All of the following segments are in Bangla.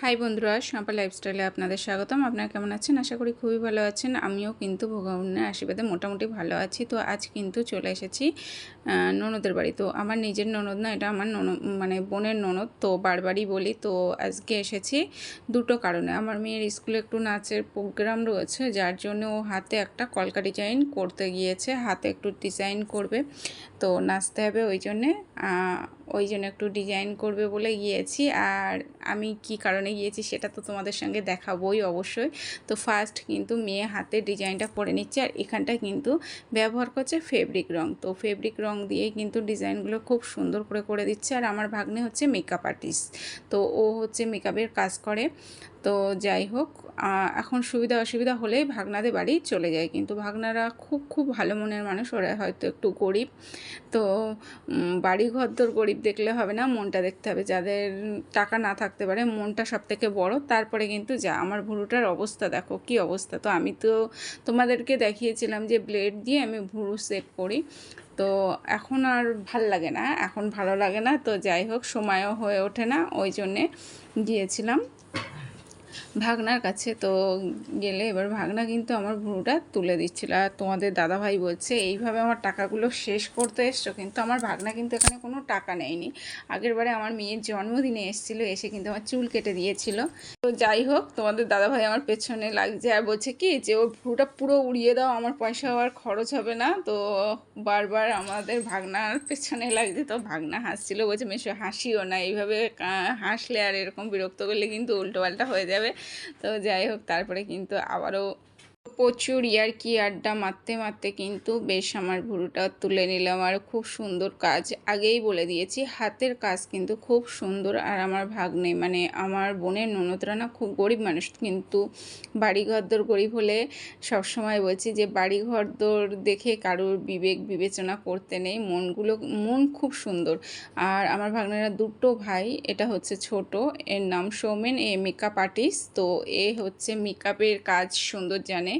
হাই বন্ধুরা, সম্পা লাইফস্টাইলে আপনাদের স্বাগতম। আপনারা কেমন আছেন? আশা করি খুবই ভালো আছেন। আমিও কিন্তু ভগবানের আশীর্বাদে মোটামুটি ভালো আছি। তো আজ কিন্তু চলে এসেছি ননদের বাড়ি। তো আমার নিজের ননদ না, এটা আমার ননদ মানে বোনের ননদ, তো বারবারই বলি, তো আজকে এসেছি দুটো কারণে। আমার মেয়ের স্কুলে একটু নাচের প্রোগ্রাম রয়েছে, যার জন্য ও হাতে একটা কলকা ডিজাইন করতে গিয়েছে, হাতে একটু ডিজাইন করবে, তো নাচতে হবে ওই জন্যে ওই জন্য একটু ডিজাইন করবে বলে গিয়েছি। আর আমি কি কারণে গিয়েছি, সেটা তো তোমাদের সঙ্গে দেখাবোই অবশ্যই। তো ফার্স্ট কিন্তু মেয়ে হাতে ডিজাইনটা করে নিচ্ছে আর এখানটা কিন্তু ব্যবহার করছে ফেব্রিক রং। তো ফেব্রিক রং দিয়ে কিন্তু ডিজাইনগুলো খুব সুন্দর করে করে দিচ্ছে। আর আমার ভাগ্নে হচ্ছে মেকআপ আর্টিস্ট তো ও হচ্ছে মেকআপের কাজ করে। তো যাই হোক এখন সুবিধা অসুবিধা হলেই ভাগনাদের বাড়ি চলে যায়। কিন্তু ভাগনারা খুব খুব ভালো মনের মানুষ, ওরা হয়তো একটু গরিব। তো বাড়ি ঘরদোর গরিব দেখলে হবে না, মনটা দেখতে হবে। যাদের টাকা না থাকতে পারে, মনটা সব থেকে বড়। তারপরে কিন্তু যা, আমার ভুরুটার অবস্থা, দেখো কি অবস্থা। তো আমি তো তোমাদেরকে দেখিয়েছিলাম যে ব্লেড দিয়ে আমি ভুরু সেট করি। তো এখন আর ভালো লাগে না, এখন ভালো লাগে না। তো যাই হোক, সময়ও হয়ে ওঠে না, ওই জন্যে গিয়েছিলাম। ভাগনার কাছে, তো গেলে এবার ভাগনা কিন্তু আমার ভুরুটা তুলে দিচ্ছিল। আর তোমাদের দাদাভাই বলছে, এইভাবে আমার টাকাগুলো শেষ করতে এসছো? কিন্তু আমার ভাগনা কিন্তু এখানে কোনো টাকা নেয়নি। আগের বারে আমার মেয়ের জন্মদিনে এসেছিল, এসে কিন্তু আমার চুল কেটে দিয়েছিল। তো যাই হোক, তোমাদের দাদাভাই আমার পেছনে লাগছে আর বলছে কি, যে ওর ভুরুটা পুরো উড়িয়ে দাও, আমার পয়সা আর খরচ হবে না। তো বারবার আমাদের ভাগনার পেছনে লাগছে, তো ভাগনা হাসছিল। বলছে, মেশো, হাসিও না। এইভাবে হাসলে আর এরকম বিরক্ত করলে কিন্তু উল্টো উল্টোপাল্টা হয়ে যাবে। তো যাই হোক তারপরে কিন্তু আবারও প্রচুর ইয়ার কি আড্ডা মারতে মারতে কিন্তু বেশ আমার ভুরুটা তুলে নিলাম আর খুব সুন্দর কাজ। আগেই বলে দিয়েছি, হাতের কাজ কিন্তু খুব সুন্দর আর আমার ভাগ্নে মানে আমার বোনের ননদরা না খুব গরিব মানুষ, কিন্তু বাড়ি ঘরদোর গরিব হলে সবসময় বলছি যে বাড়ি ঘরদোর দেখে কারোর বিবেক বিবেচনা করতে নেই, মনগুলো, মন খুব সুন্দর। আর আমার ভাগ্নেরা দুটো ভাই, এটা হচ্ছে ছোট, এর নাম সৌমেন, এ মেকআপ আর্টিস্ট তো এ হচ্ছে মেকআপের কাজ সুন্দর জানে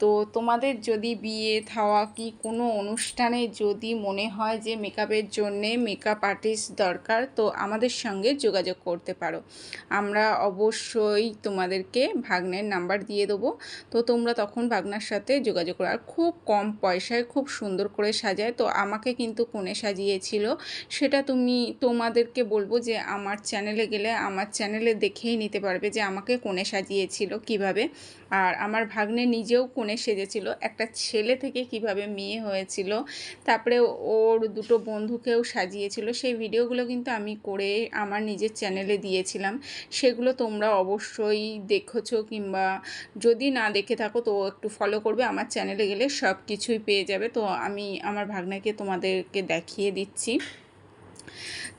তো তোমাদের যদি বিয়ে থাওয়া কি কোনো অনুষ্ঠানে যদি মনে হয় যে মেকআপের জন্যে মেকআপ আর্টিস্ট দরকার, তো আমাদের সঙ্গে যোগাযোগ করতে পারো। আমরা অবশ্যই তোমাদেরকে ভাগ্নের নাম্বার দিয়ে দেবো। তো তোমরা তখন ভাগনার সাথে যোগাযোগ করো। আর খুব কম পয়সায় খুব সুন্দর করে সাজায়। তো আমাকে কিন্তু কোণে সাজিয়েছিল। সেটা তুমি, তোমাদেরকে বলব যে আমার চ্যানেলে গেলে আমার চ্যানেলে দেখেই নিতে পারবে যে আমাকে কোণে সাজিয়েছিল কীভাবে। আর আমার ভাগ্নে নিজেও কোণে সেজেছিল, একটা ছেলে থেকে কীভাবে মেয়ে হয়েছিল, তারপরে ওর দুটো বন্ধুকেও সাজিয়েছিল, সেই ভিডিওগুলো কিন্তু আমি করে আমার নিজের চ্যানেলে দিয়েছিলাম। সেগুলো তোমরা অবশ্যই দেখেছ কিংবা যদি না দেখে থাকো তো একটু ফলো করবে, আমার চ্যানেলে গেলে সব কিছুই পেয়ে যাবে। তো আমি আমার ভাগ্নাকে তোমাদেরকে দেখিয়ে দিচ্ছি।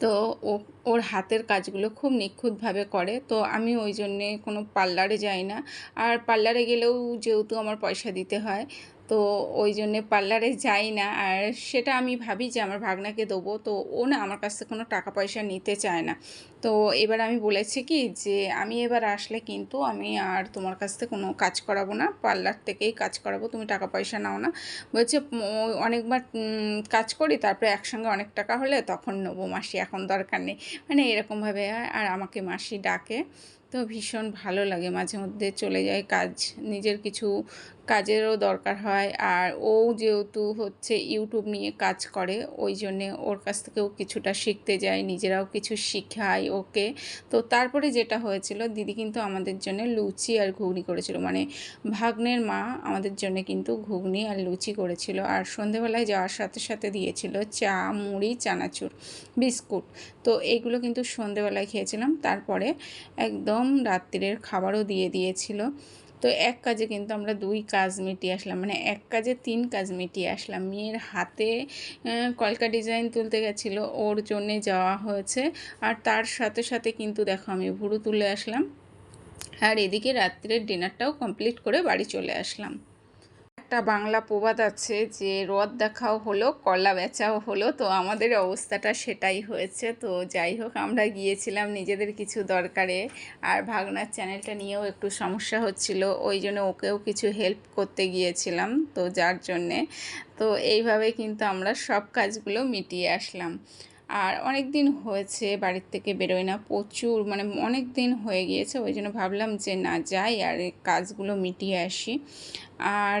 তো ও, ওর হাতের কাজগুলো খুব নিখুঁতভাবে করে। তো আমি ওই জন্যে কোনো পার্লারে যাই না। আর পার্লারে গেলেও যেহেতু আমার পয়সা দিতে হয় তো ওই জন্যে পার্লারে যাই না। আর সেটা আমি ভাবি যে আমার ভাগনাকে দেবো তো ও না আমার কাছ থেকে কোনো টাকা পয়সা নিতে চায় না। তো এবার আমি বলেছি কি যে আমি এবার আসলে কিন্তু আমি আর তোমার কাছ থেকে কোনো কাজ করাবো না পার্লার থেকেই কাজ করাবো তুমি টাকা পয়সা নাও না। বলছে "উম, অনেকবার কাজ করি তারপরে একসঙ্গে অনেক টাকা হলে তখন নেব মাসি এখন দরকার নেই। মানে এরকমভাবে আর আমাকে মাসি ডাকে। তো ভীষণ ভালো লাগে। মাঝে মধ্যে চলে যায় কাজ, নিজের কিছু কাজেরও দরকার হয়। আর ও যেহেতু হচ্ছে ইউটিউব নিয়ে কাজ করে, ওই জন্যে ওর কাছ থেকেও কিছুটা শিখতে যায় নিজেরাও কিছু শিখায় ওকে। তো তারপরে যেটা হয়েছিল, দিদি কিন্তু আমাদের জন্য লুচি আর ঘুগনি করেছিল। মানে ভাগ্নের মা আমাদের জন্য কিন্তু ঘুগনি আর লুচি করেছিল। আর সন্ধেবেলায় যাওয়ার সাথে সাথে দিয়েছিল চা, মুড়ি, চানাচুর, বিস্কুট। তো এইগুলো কিন্তু সন্ধেবেলায় খেয়েছিলাম। তারপরে একদম রাত্রিরের খাবারও দিয়ে দিয়েছিল। তো এক কাজে কিন্তু আমরা দুই কাজ মিটিয়ে আসলাম মানে এক কাজে তিন কাজ মিটিয়ে আসলাম। মেয়ের হাতে কলকা ডিজাইন তুলতে গেছিল, ওর জন্যে যাওয়া হয়েছে। আর তার সাথে সাথে কিন্তু দেখো আমি ভুরু তুলে আসলাম। আর এদিকে রাত্রের ডিনারটাও কমপ্লিট করে বাড়ি চলে আসলাম। একটা বাংলা প্রবাদ আছে যে, রদ দেখাও হলো, কলা বেচাও হলো। তো আমাদের অবস্থাটা সেটাই হয়েছে। তো যাই হোক, আমরা গিয়েছিলাম নিজেদের কিছু দরকারে আর ভাগনার চ্যানেলটা নিয়েও একটু সমস্যা হচ্ছিল। ওই জন্য ওকেও কিছু হেল্প করতে গিয়েছিলাম, তো যার জন্যে। তো এইভাবে কিন্তু আমরা সব কাজগুলো মিটিয়ে আসলাম। আর অনেক দিন হয়েছে বাড়ির থেকে বেরোয় না, প্রচুর মানে অনেক দিন হয়ে গিয়েছে। ওই জন্য ভাবলাম যে, না, যাই আর কাজগুলো মিটিয়ে আসি। আর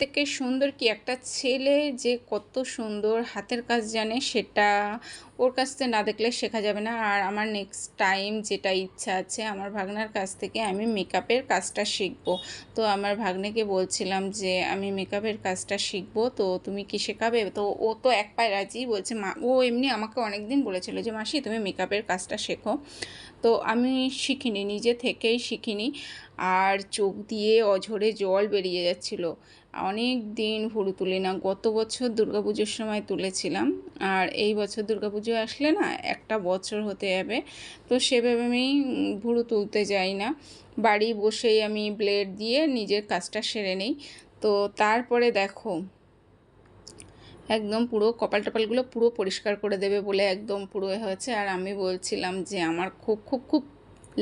থেকে সুন্দর কি একটা ছেলে যে কত সুন্দর হাতের কাজ জানে সেটা ওর কাছ থেকে না দেখলে শেখা যাবে না। আর আমার নেক্সট টাইম যেটা ইচ্ছা আছে, আমার ভাগনার কাছ থেকে আমি মেকআপের কাজটা শিখব। তো আমার ভাগ্নেকে বলছিলাম যে, আমি মেকআপের কাজটা শিখব, তো তুমি কি শেখাবে? তো ও তো এক পায়ে রাজি বলছে, মা, ও এমনি আমাকে অনেক দিন বলেছিল যে, মাসি, তুমি মেকআপের কাজটা শেখো। তো আমি শিখিনি, নিজে থেকেই শিখিনি। আর চোখ দিয়ে অঝরে জল বেরিয়ে যাচ্ছিল। অনেক দিন ভুরু তুলি না। গত বছর দুর্গাপুজোর সময় তুলেছিলাম। আর এই বছর দুর্গাপুজো আসলে না একটা বছর হতে যাবে। তো সেভাবে আমি ভুরু তুলতে যাই না। বাড়ি বসেই আমি ব্লেড দিয়ে নিজের কাজটা সেরে নিই। তো তারপরে দেখো, একদম পুরো কপাল টপালগুলো পুরো পরিষ্কার করে দেবে বলে একদম পুরো হয়েছে। আর আমি বলছিলাম যে আমার খুব খুব খুব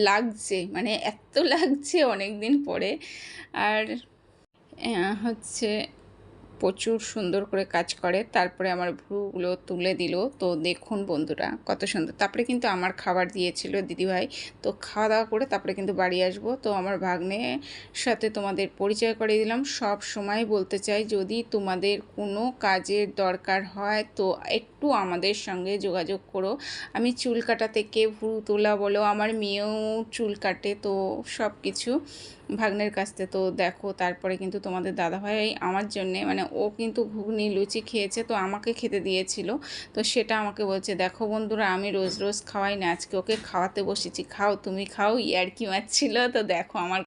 লাগছে মানে এত লাগছে অনেক দিন পরে। আর হচ্ছে প্রচুর সুন্দর করে কাজ করে। তারপরে আমার ভ্রুগুলো তুলে দিল। তো দেখুন বন্ধুরা, কত সুন্দর। তারপরে কিন্তু আমার খাবার দিয়েছিল দিদিভাই। তো খাওয়া দাওয়া করে তারপরে কিন্তু বাড়ি আসব। তো আমার ভাগ্নে সাথে তোমাদের পরিচয় করে দিলাম। সব সময় বলতে চাই, যদি তোমাদের কোনো কাজের দরকার হয়, তো একটু আমাদের সঙ্গে যোগাযোগ করো। আমি চুল কাটা থেকে ভ্রু তোলা বলো, আমার মেয়েও চুল কাটে, তো সব কিছু ভাগ্নের কাছে তো দেখো, তারপরে কিন্তু তোমাদের দাদাভাই আমার জন্যে মানে ও কিন্তু ঘুগনি, লুচি খেয়েছে, তো আমাকে খেতে দিয়েছিল। তো সেটা আমাকে বলছে, দেখো বন্ধুরা, আমি রোজ রোজ খাওয়াই না, আজকে ওকে খাওয়াতে বসেছি। খাও, তুমি খাও ইয়ার কি মারছিল। তো দেখো আমার